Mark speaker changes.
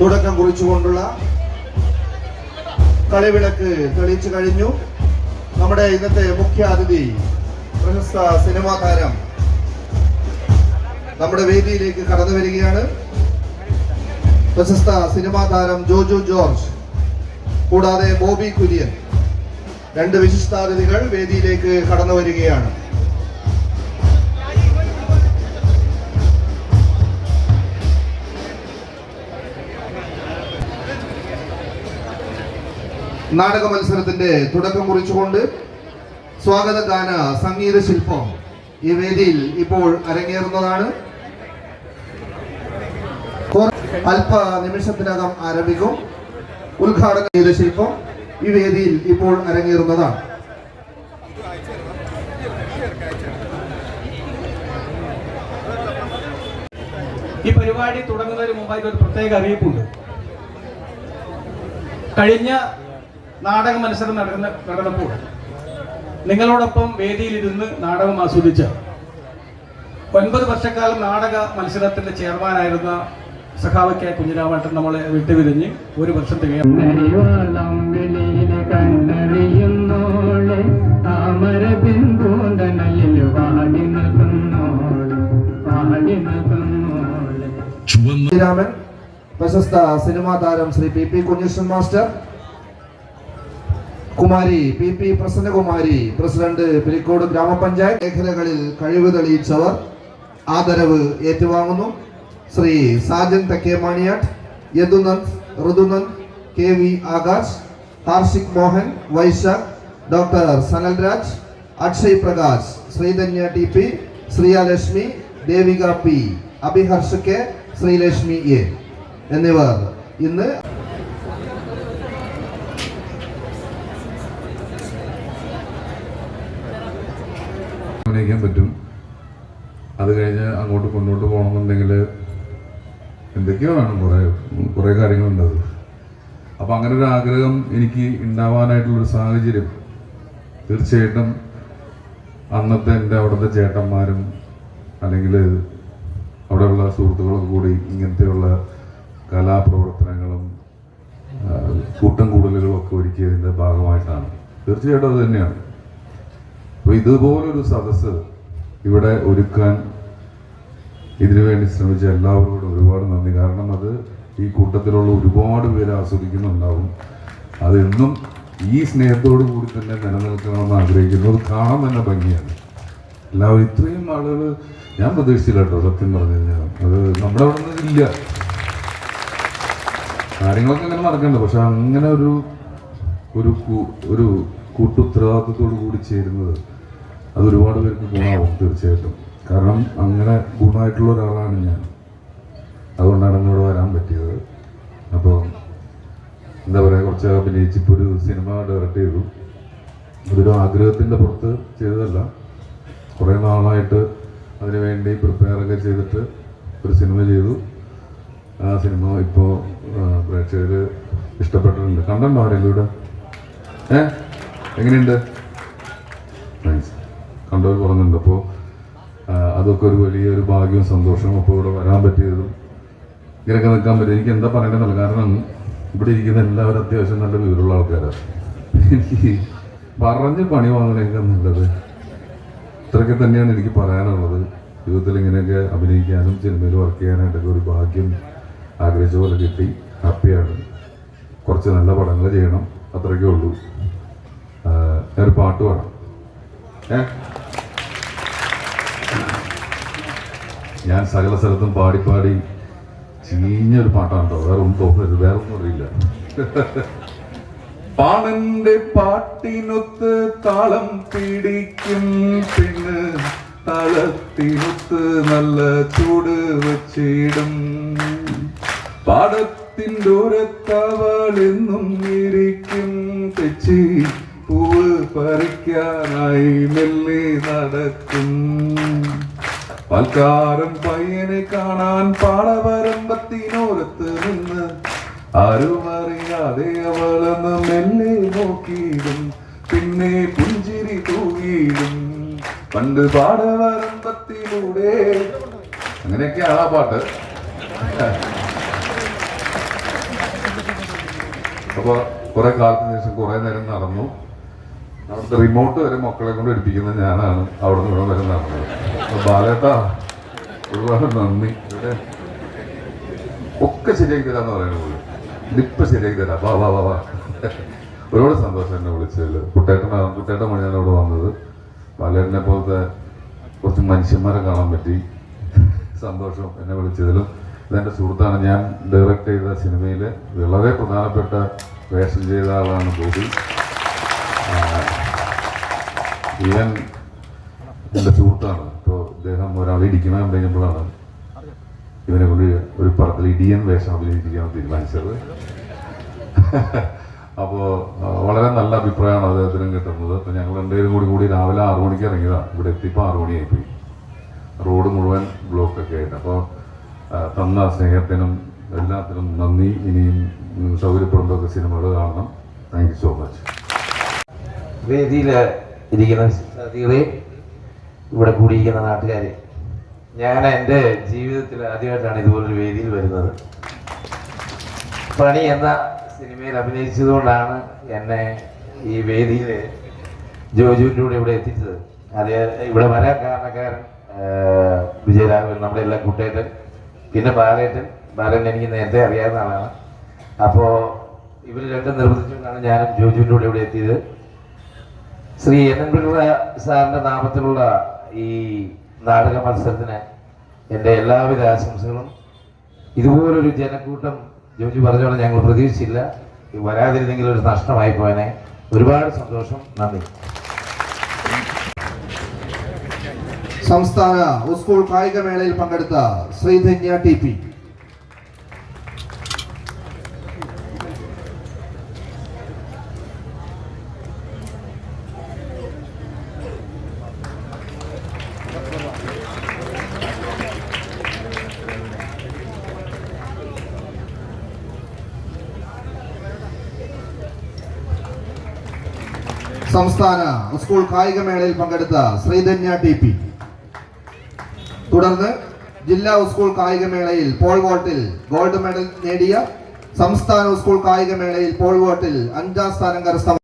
Speaker 1: തുടക്കം കുറിച്ചുകൊണ്ടുള്ള കളിവിളക്ക് തെളിയിച്ചു കഴിഞ്ഞു. നമ്മുടെ ഇന്നത്തെ മുഖ്യ അതിഥി പ്രശസ്ത സിനിമാ താരം നമ്മുടെ വേദിയിലേക്ക് കടന്നു വരികയാണ്. പ്രശസ്ത സിനിമാ താരം ജോജു ജോർജ് കൂടാതെ ബോബി കുര്യൻ. രണ്ട് വിശിഷ്ടാതിഥികൾ വേദിയിലേക്ക് കടന്നു വരികയാണ്. നാടക മത്സരത്തിന്റെ തുടക്കം കുറിച്ചുകൊണ്ട് സ്വാഗത ഗാന സംഗീത ശില്പം ഈ വേദിയിൽ ഇപ്പോൾ അരങ്ങേറുന്നതാണ്. അല്പ നിമിഷത്തിനകം ആരംഭിക്കും. ഉദ്ഘാടന ചെയ്ത ശില്പം ഈ വേദിയിൽ ഇപ്പോൾ അരങ്ങേറുന്നതാണ്.
Speaker 2: ഈ പരിപാടി തുടങ്ങുന്നതിന് മുമ്പായിട്ട് ഒരു പ്രത്യേക അറിയിപ്പുണ്ട്. കഴിഞ്ഞ നാടക മത്സരം നടക്കുന്ന നടന്നപ്പോൾ നിങ്ങളോടൊപ്പം വേദിയിലിരുന്ന് നാടകം ആസ്വദിച്ച ഒൻപത് വർഷക്കാലം നാടക മത്സരത്തിന്റെ ചെയർമാനായിരുന്ന സഖാവ് കെ കുഞ്ഞിരാമേട്ടൻ നമ്മളെ വിട്ടുപിരിഞ്ഞ് ഒരു വർഷം
Speaker 1: ശ്രീരാമൻ പ്രശസ്ത സിനിമാ താരം Shri P P Kunhikrishnan master. Kumari P P Prasannakumari president Pilicode ഗ്രാമപഞ്ചായത്ത്. മേഖലകളിൽ കഴിവ് തെളിയിച്ചവർ ആദരവ് ഏറ്റുവാങ്ങുന്നു. Shri Sajan Thekkemaniyatt Yadunand Rithunand K V Akash Karshik Mohan Vaishakh doctor Sanalraj Akshay Prakash Sreedhanya T P Sreeyalakshmi Devika P Abhiharsh K Sreelakshmi A എന്നിവർ ഇന്ന്
Speaker 3: അഭിനയിക്കാൻ പറ്റും. അത് കഴിഞ്ഞ് അങ്ങോട്ട് മുന്നോട്ട് പോകണമെന്നുണ്ടെങ്കിൽ എന്തൊക്കെയോ വേണം. കുറേ കുറേ കാര്യങ്ങളുണ്ട് അത്. അപ്പോൾ അങ്ങനെ ഒരു ആഗ്രഹം എനിക്ക് ഉണ്ടാവാനായിട്ടുള്ളൊരു സാഹചര്യം. തീർച്ചയായിട്ടും അന്നത്തെ എന്റെ അവിടുത്തെ ചേട്ടന്മാരും അല്ലെങ്കിൽ അവിടെയുള്ള സുഹൃത്തുക്കളും കൂടി ഇങ്ങനത്തെയുള്ള കലാപ്രവർത്തനങ്ങളും കൂട്ടം കൂടലുകളും ഒക്കെ ഒരുക്കിയതിന്റെ ഭാഗമായിട്ടാണ്. തീർച്ചയായിട്ടും അത് തന്നെയാണ്. അപ്പോൾ ഇതുപോലൊരു സദസ്സ് ഇവിടെ ഒരുക്കാൻ ഇതിനു വേണ്ടി ശ്രമിച്ച എല്ലാവരോടും ഒരുപാട് നന്ദി. കാരണം അത് ഈ കൂട്ടത്തിലുള്ള ഒരുപാട് പേര് ആസ്വദിക്കുന്നുണ്ടാവും. അതെന്നും ഈ സ്നേഹത്തോടു കൂടി തന്നെ നിലനിൽക്കണമെന്ന് ആഗ്രഹിക്കുന്നു. അത് കാണാൻ തന്നെ ഭംഗിയാണ്. എല്ലാവരും ഇത്രയും ആളുകൾ ഞാൻ പ്രതീക്ഷിച്ചില്ല കേട്ടോ സത്യം പറഞ്ഞു കഴിഞ്ഞാൽ. അത് നമ്മുടെ അവിടെ നിന്ന് ഇല്ല. കാര്യങ്ങളൊക്കെ അങ്ങനെ നടക്കണ്ട പക്ഷെ അങ്ങനെ ഒരു ഒരു ഒരു കൂട്ടുത്തരവാദിത്വത്തോടു കൂടി ചേരുന്നത് അത് ഒരുപാട് പേർക്ക് ഗുണമാവും തീർച്ചയായിട്ടും. കാരണം അങ്ങനെ ഗുണമായിട്ടുള്ള ഒരാളാണ് ഞാൻ. അതുകൊണ്ടാണ് ഇങ്ങോട്ട് വരാൻ പറ്റിയത്. അപ്പോൾ എന്താ പറയുക കുറച്ച് അഭിനയിച്ച് ഇപ്പോൾ ഒരു സിനിമ ഡയറക്റ്റ് ചെയ്തു. അതൊരു ആഗ്രഹത്തിന്റെ പുറത്ത് ചെയ്തതല്ല. കുറേ നാളായിട്ട് അതിനുവേണ്ടി പ്രിപ്പയറൊക്കെ ചെയ്തിട്ട് ഒരു സിനിമ ചെയ്തു. ആ സിനിമ ഇപ്പോൾ പ്രേക്ഷകർ ഇഷ്ടപ്പെട്ടിട്ടുണ്ട്. കണ്ടോ ആരെങ്കിലും ഇവിടെ ഏ? എങ്ങനെയുണ്ട്? കണ്ടവർ പറഞ്ഞിട്ടുണ്ട്. അപ്പോൾ അതൊക്കെ ഒരു വലിയൊരു ഭാഗ്യവും സന്തോഷവും അപ്പോൾ ഇവിടെ വരാൻ പറ്റിയതും ഇങ്ങനെയൊക്കെ നിൽക്കാൻ പറ്റും എനിക്ക് എന്താ പറയേണ്ടതല്ല കാരണം ഇവിടെ ഇരിക്കുന്ന എല്ലാവരും അത്യാവശ്യം നല്ല വിവരമുള്ള ആൾക്കാരാണ്. എനിക്ക് പറഞ്ഞ് പണി വാങ്ങണേക്കാൾ നല്ലത് ഇത്രയൊക്കെ തന്നെയാണ് എനിക്ക് പറയാനുള്ളത്. ജീവിതത്തിൽ ഇങ്ങനെയൊക്കെ അഭിനയിക്കാനും സിനിമയിൽ വർക്ക് ചെയ്യാനായിട്ടൊക്കെ ഒരു ഭാഗ്യം ആഗ്രഹിച്ച പോലെ കിട്ടി. ഹാപ്പിയാണ്. കുറച്ച് നല്ല പടങ്ങൾ ചെയ്യണം. അത്രയ്ക്കേ ഉള്ളൂ. ഞാനൊരു പാട്ട് പാടാം. ഏ? ഞാൻ സകല സ്ഥലത്തും പാടി പാടി ചീഞ്ഞൊരു പാട്ടാണ് വേറെ ഒന്നും തോന്നരുത്. വേറെ ഒന്നും അറിയില്ല. പാണന്റെ പാട്ടിനൊത്ത് താളം പിടിക്കും. പിന്നെ താളത്തിനൊത്ത് നല്ല ചൂട് വച്ചിടും. പാടത്തിന്റെ ഓരത്തവൾ എന്നും ഇരിക്കും. തെച്ചി പൂവ് പറിക്കാനായി മെല്ലി നടക്കും. പാൽക്കാരൻ പയ്യനെ കാണാൻ പാടവരമ്പത്തിനോരത്ത് നിന്ന് അരുമറിയാതെ അവളെന്ന് മെല്ലെ നോക്കിയിടും. പിന്നെ പുഞ്ചിരി തൂകിയിടും. പണ്ട് പാടവരമ്പത്തിലൂടെ അങ്ങനെയൊക്കെയാണ് ആ പാട്ട്. അപ്പോൾ കുറെ കാലത്തിന് ശേഷം കുറെ നേരം നടന്നു. അവിടുത്തെ റിമോട്ട് വരെ മക്കളെ കൊണ്ട് എടുപ്പിക്കുന്നത് ഞാനാണ്. അവിടെ നിന്ന് ഇവിടെ വരെ നടന്നത്. ബാലേട്ടാ ഒരുപാട് നന്ദി. ഇവിടെ ഒക്കെ ശരിയാക്കി തരാന്ന് പറയുന്നത് ഇപ്പൊ ശരിയാക്കി തരാം. വാ വാ വാ വാ. ഒരുപാട് സന്തോഷം എന്നെ വിളിച്ചതിൽ. കുട്ടേട്ടനാണ് കുട്ടേട്ടൻ മണിയാണ് ഇവിടെ വന്നത്. ബാലേട്ടനെ പോലത്തെ കുറച്ച് മനുഷ്യന്മാരെ കാണാൻ പറ്റി. സന്തോഷം എന്നെ വിളിച്ചതിലും. ഇതെന്റെ സുഹൃത്താണ്. ഞാൻ ഡയറക്റ്റ് ചെയ്ത സിനിമയിൽ വളരെ പ്രധാനപ്പെട്ട വേഷം ചെയ്ത ആളാണ് ബോബി ഈവൻ എന്റെ സുഹൃത്താണ്. ഇപ്പോൾ ഇദ്ദേഹം ഒരാൾ ഇടിക്കണം കഴിഞ്ഞപ്പോഴാണ് ഇവനെ കൊണ്ട് ഒരു പടത്തിൽ ഇടിയൻ വേഷം അഭിനയിപ്പിക്കാൻ തീരുമാനിച്ചത്. അപ്പോൾ വളരെ നല്ല അഭിപ്രായമാണ് അദ്ദേഹത്തിനും കിട്ടുന്നത്. അപ്പോൾ ഞങ്ങൾ രണ്ടുപേരും കൂടി കൂടി രാവിലെ ആറു മണിക്ക് ഇറങ്ങിയതാണ് ഇവിടെ എത്തിയപ്പോൾ ആറു മണിയായിപ്പോയി. റോഡ് മുഴുവൻ ബ്ലോക്കൊക്കെ ആയിട്ട്. അപ്പോൾ തന്ന സ്നേഹത്തിനും എല്ലാത്തിനും നന്ദി. ഇനിയും ഉം, സൗകര്യപ്പെടുമ്പോഴൊക്കെ സിനിമകൾ കാണണം. Thank you so much.
Speaker 4: വേദിയിൽ ഇരിക്കുന്ന അതിഥികളെ ഇവിടെ കൂടിയിരിക്കുന്ന നാട്ടുകാരെ. ഞാൻ എന്റെ ജീവിതത്തിൽ ആദ്യമായിട്ടാണ് ഇതുപോലൊരു വേദിയിൽ വരുന്നത്. പണി എന്ന സിനിമയിൽ അഭിനയിച്ചതുകൊണ്ടാണ് എന്നെ ഈ വേദിയിൽ ജോജുവിന്റെ കൂടെ ഇവിടെ എത്തിച്ചത്. അത് ഇവിടെ വരാൻ കാരണക്കാരൻ വിജയരാഘവൻ നമ്മുടെ എല്ലാ കൂട്ടേട്ടൻ പിന്നെ ബാലേട്ടൻ. ബാലേട്ടൻ എനിക്ക് നേരത്തെ അറിയാവുന്ന ആളാണ്. അപ്പോൾ ഇവർ രണ്ടും നിർബന്ധിച്ചുകൊണ്ടാണ് ഞാനും ജോജുവിന്റെ കൂടെ ഇവിടെ എത്തിയത്. ശ്രീ എൻ പിള്ള നാമത്തിലുള്ള ഈ നാടക മത്സരത്തിന് എന്റെ എല്ലാവിധ ആശംസകളും. ഇതുപോലൊരു ജനക്കൂട്ടം ജോജി പറഞ്ഞോളെ ഞങ്ങൾ പ്രതീക്ഷിച്ചില്ല. വരാതിരുന്നെങ്കിൽ ഒരു നഷ്ടമായി പോയനെ. ഒരുപാട് സന്തോഷം. നന്ദി.
Speaker 1: സംസ്ഥാന സ്കൂൾ കായികമേളയിൽ പങ്കെടുത്ത ശ്രീധന്യ ടി പി. സംസ്ഥാന സ്കൂൾ കായികമേളയിൽ പങ്കെടുത്ത ശ്രീധന്യ ടി പി. തുടർന്ന് ജില്ലാ സ്കൂൾ കായികമേളയിൽ പോൾ വോട്ടിൽ ഗോൾഡ് മെഡൽ നേടിയ സംസ്ഥാന സ്കൂൾ കായികമേളയിൽ പോൾ വോട്ടിൽ അഞ്ചാം സ്ഥാനം കരസ്ഥ